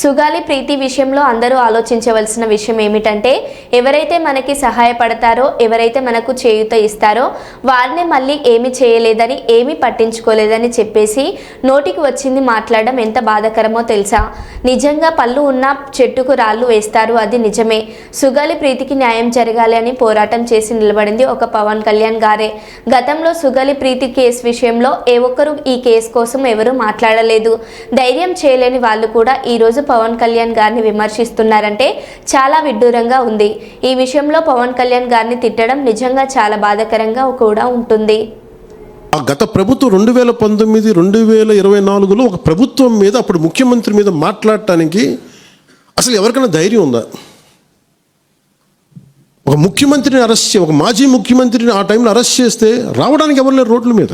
సుగాలి ప్రీతి విషయంలో అందరూ ఆలోచించవలసిన విషయం ఏమిటంటే ఎవరైతే మనకి సహాయపడతారో ఎవరైతే మనకు చేయూత ఇస్తారో వారిని మళ్ళీ ఏమి చేయలేదని ఏమీ పట్టించుకోలేదని చెప్పేసి నోటికి వచ్చింది మాట్లాడడం ఎంత బాధాకరమో తెలుసా? నిజంగా పళ్ళు ఉన్న చెట్టుకు రాళ్ళు వేస్తారు అది నిజమే. సుగాలి ప్రీతికి న్యాయం జరగాలి అని పోరాటం చేసి నిలబడింది ఒక పవన్ కళ్యాణ్ గారే. గతంలో సుగాలి ప్రీతి కేసు విషయంలో ఏ ఒక్కరు ఈ కేసు కోసం ఎవరు మాట్లాడలేదు. ధైర్యం చేయలేని వాళ్ళు కూడా ఈరోజు పవన్ కళ్యాణ్ గారిని విమర్శిస్తున్నారంటే చాలా విడ్డూరంగా ఉంది. ఈ విషయంలో పవన్ కళ్యాణ్ గారిని తిట్టడం నిజంగా చాలా బాధాకరంగా కూడా ఉంటుంది. ఆ గత ప్రభుత్వం రెండు వేల పంతొమ్మిది రెండు వేల ఇరవై నాలుగులో ఒక ప్రభుత్వం మీద అప్పుడు ముఖ్యమంత్రి మీద మాట్లాడటానికి అసలు ఎవరికైనా ధైర్యం ఉందా? ఒక ముఖ్యమంత్రిని అరెస్ట్ చే ఒక మాజీ ముఖ్యమంత్రిని ఆ టైంలో అరెస్ట్ చేస్తే రావడానికి ఎవరు లేరు రోడ్ల మీద?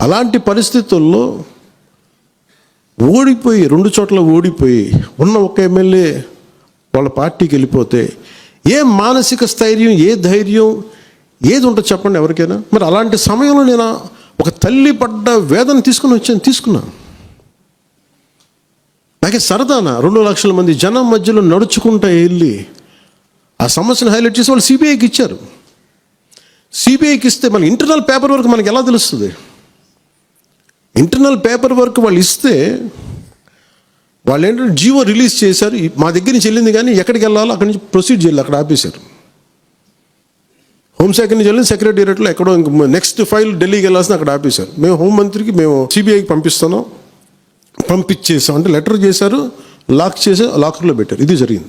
అలాంటి పరిస్థితుల్లో ఓడిపోయి రెండు చోట్ల ఓడిపోయి ఉన్న ఒక ఎమ్మెల్యే వాళ్ళ పార్టీకి వెళ్ళిపోతే ఏ మానసిక స్థైర్యం ఏ ధైర్యం ఏది ఉంటుంది చెప్పండి ఎవరికైనా. మరి అలాంటి సమయంలో నేను ఒక తల్లి పడ్డ వేదన తీసుకుని వచ్చాను తీసుకున్నా. నాకే సరదానా రెండు లక్షల మంది జనం మధ్యలో నడుచుకుంటా వెళ్ళి ఆ సమస్యను హైలైట్ చేసి వాళ్ళు సిబిఐకి ఇచ్చారు. సిబిఐకి ఇస్తే మన ఇంటర్నల్ పేపర్ వరకు మనకి ఎలా తెలుస్తుంది? ఇంటర్నల్ పేపర్ వర్క్ వాళ్ళు ఇస్తే వాళ్ళు ఏంటంటే జీవో రిలీజ్ చేశారు. మా దగ్గర నుంచి వెళ్ళింది కానీ ఎక్కడికి వెళ్ళాలో అక్కడి నుంచి ప్రొసీడ్ చేయాలి అక్కడ ఆపేశారు. హోంశాఖ నుంచి వెళ్ళిన సెక్రటేరియట్లో ఎక్కడో ఇంకా నెక్స్ట్ ఫైల్ ఢిల్లీకి వెళ్ళాల్సిన అక్కడ ఆపేశారు. మేము హోంమంత్రికి మేము సిబిఐకి పంపిస్తున్నాం. పంపించేసాం. అంటే లెటర్ చేశారు లాక్ చేసి లాకర్లో పెట్టారు. ఇది జరిగింది.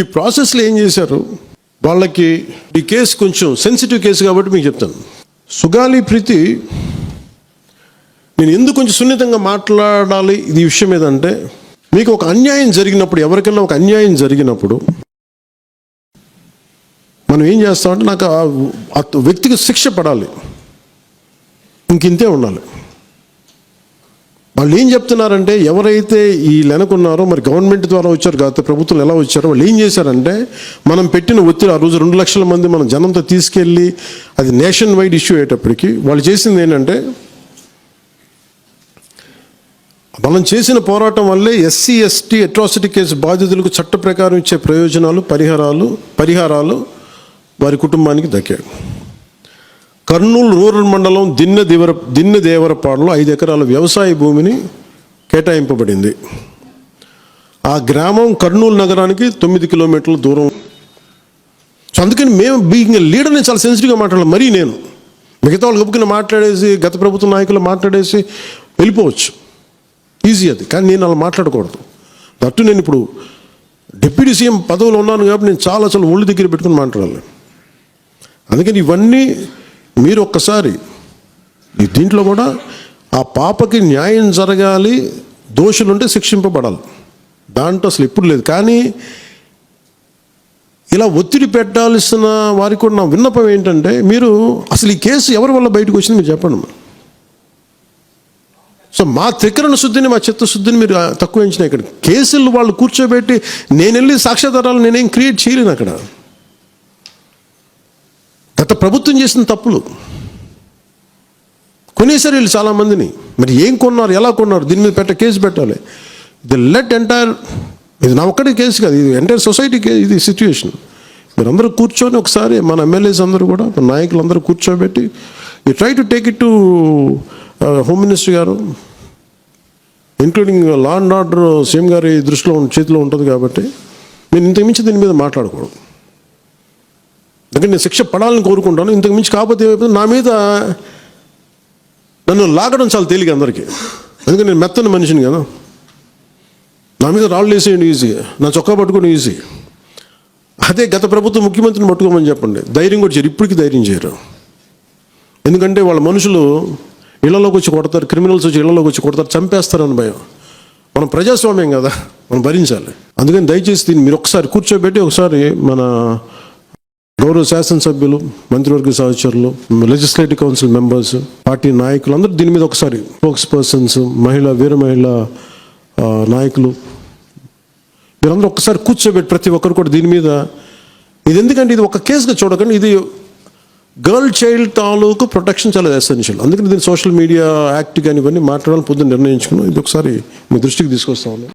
ఈ ప్రాసెస్లో ఏం చేశారు? వాళ్ళకి ఈ కేసు కొంచెం సెన్సిటివ్ కేసు కాబట్టి మీకు చెప్తాను. సుగాలి ప్రీతి నేను ఎందుకు కొంచెం సున్నితంగా మాట్లాడాలి? ఇది విషయం ఏదంటే మీకు ఒక అన్యాయం జరిగినప్పుడు ఎవరికైనా ఒక అన్యాయం జరిగినప్పుడు మనం ఏం చేస్తామంటే నాకు ఆ వ్యక్తికి శిక్ష పడాలి. ఇంకింతే ఉండాలి. వాళ్ళు ఏం చెప్తున్నారంటే ఎవరైతే ఈ లెనకున్నారో మరి గవర్నమెంట్ ద్వారా వచ్చారు కాకపోతే ప్రభుత్వం ఎలా వచ్చారో వాళ్ళు ఏం చేశారంటే మనం పెట్టిన ఒత్తిడి ఆ రోజు రెండు లక్షల మంది మనం జనంతో తీసుకెళ్ళి అది నేషన్ వైడ్ ఇష్యూ అయ్యేటప్పటికి వాళ్ళు చేసింది ఏంటంటే మనం చేసిన పోరాటం వల్లే ఎస్సీ ఎస్టీ అట్రాసిటీ కేసు బాధితులకు చట్ట ప్రకారం ఇచ్చే ప్రయోజనాలు పరిహారాలు పరిహారాలు వారి కుటుంబానికి దక్కాయి. కర్నూలు రూరల్ మండలం దిన్నె దేవర దిన్నె దేవరపాడులో ఐదు ఎకరాల వ్యవసాయ భూమిని కేటాయింపబడింది. ఆ గ్రామం కర్నూలు నగరానికి తొమ్మిది కిలోమీటర్ల దూరం. సో అందుకని మేము బీయింగ్ లీడర్ని చాలా సెన్సిటివ్గా మాట్లాడాలి మరీ నేను. మిగతా వాళ్ళు గబుకుని మాట్లాడేసి గత ప్రభుత్వ నాయకులు మాట్లాడేసి వెళ్ళిపోవచ్చు. ఈజీ అది. కానీ నేను అలా మాట్లాడకూడదు. దట్టు నేను ఇప్పుడు డిప్యూటీ సీఎం పదవిలో ఉన్నాను కాబట్టి నేను చాలా చాలా ఒళ్ళు దగ్గర పెట్టుకుని మాట్లాడాలి. అందుకని ఇవన్నీ మీరు ఒక్కసారి దీంట్లో కూడా ఆ పాపకి న్యాయం జరగాలి దోషులుంటే శిక్షింపబడాలి. దాంట్లో అసలు ఎప్పుడు లేదు. కానీ ఇలా ఒత్తిడి పెట్టాల్సిన వారికి కూడా నా విన్నపం ఏంటంటే మీరు అసలు ఈ కేసు ఎవరి వల్ల బయటకు వచ్చింది మీరు చెప్పండి మరి. సో మా త్రికరణ శుద్ధిని మా చిత్తశుద్ధిని మీరు తక్కువ ఎంచిన ఇక్కడ. కేసులు వాళ్ళు కూర్చోబెట్టి నేను వెళ్ళి సాక్ష్యాధారాలు నేనేం క్రియేట్ చేయలేను అక్కడ. గత ప్రభుత్వం చేసిన తప్పులు. కొనేసారు వీళ్ళు చాలామందిని. మరి ఏం కొన్నారు ఎలా కొన్నారు దీని మీద పెట్ట కేసు పెట్టాలి. ఇది లెట్ ఎంటైర్ ఇది నా ఒక్కటి కేసు కాదు ఇది ఎంటైర్ సొసైటీ ఇది సిచ్యువేషన్ మీరందరూ కూర్చొని ఒకసారి మన ఎమ్మెల్యేస్ అందరూ కూడా మన నాయకులు అందరూ కూర్చోబెట్టి ఈ try to take it to Uh, home minister గారు including law and order CM గారి దృష్టిలో ఉన్న- చేతిలో ఉంటుంది కాబట్టి నేను ఇంతకు మించి దీని మీద మాట్లాడకూడదు. అందుకని నేను శిక్ష పడాలని కోరుకుంటాను ఇంతకు మించి కాకపోతే ఏమైపోతుంది? నా మీద నన్ను లాగడం చాలా తేలిక అందరికీ. అందుకని నేను మెత్తని మనిషిని కదా. నా మీద రాళ్ళు వేసేయండి ఈజీ నా చొక్కా పట్టుకొని ఈజీ. అదే గత ప్రభుత్వం ముఖ్యమంత్రిని పట్టుకోమని చెప్పండి. ధైర్యం కూడా చేయరు ఇప్పటికీ ధైర్యం చేయరు. ఎందుకంటే వాళ్ళ మనుషులు ఇళ్ళలోకి వచ్చి కొడతారు క్రిమినల్స్ వచ్చి ఇళ్ళలోకి వచ్చి కొడతారు చంపేస్తారని భయం. మనం ప్రజాస్వామ్యం కదా మనం భరించాలి. అందుకని దయచేసి దీన్ని మీరు ఒకసారి కూర్చోబెట్టి ఒకసారి మన గౌరవ శాసనసభ్యులు మంత్రివర్గ సహచరులు లెజిస్లేటివ్ కౌన్సిల్ మెంబర్స్ పార్టీ నాయకులు అందరూ దీని మీద ఒకసారి స్పోక్స్ పర్సన్స్ మహిళ వీర మహిళ నాయకులు మీరందరూ ఒకసారి కూర్చోబెట్టి ప్రతి ఒక్కరు కూడా దీని మీద ఇది ఎందుకంటే ఇది ఒక కేసుగా చూడకండి ఇది గర్ల్ చైల్డ్ తాలూకు ప్రొటెక్షన్ చాలా ఎసెన్షియల్ అందుకని దీన్ని సోషల్ మీడియా యాక్ట్ కానీ ఇవన్నీ మాట్లాడాలని పొద్దున్న నిర్ణయించుకున్నాం. ఇది ఒకసారి మీ దృష్టికి తీసుకొస్తాను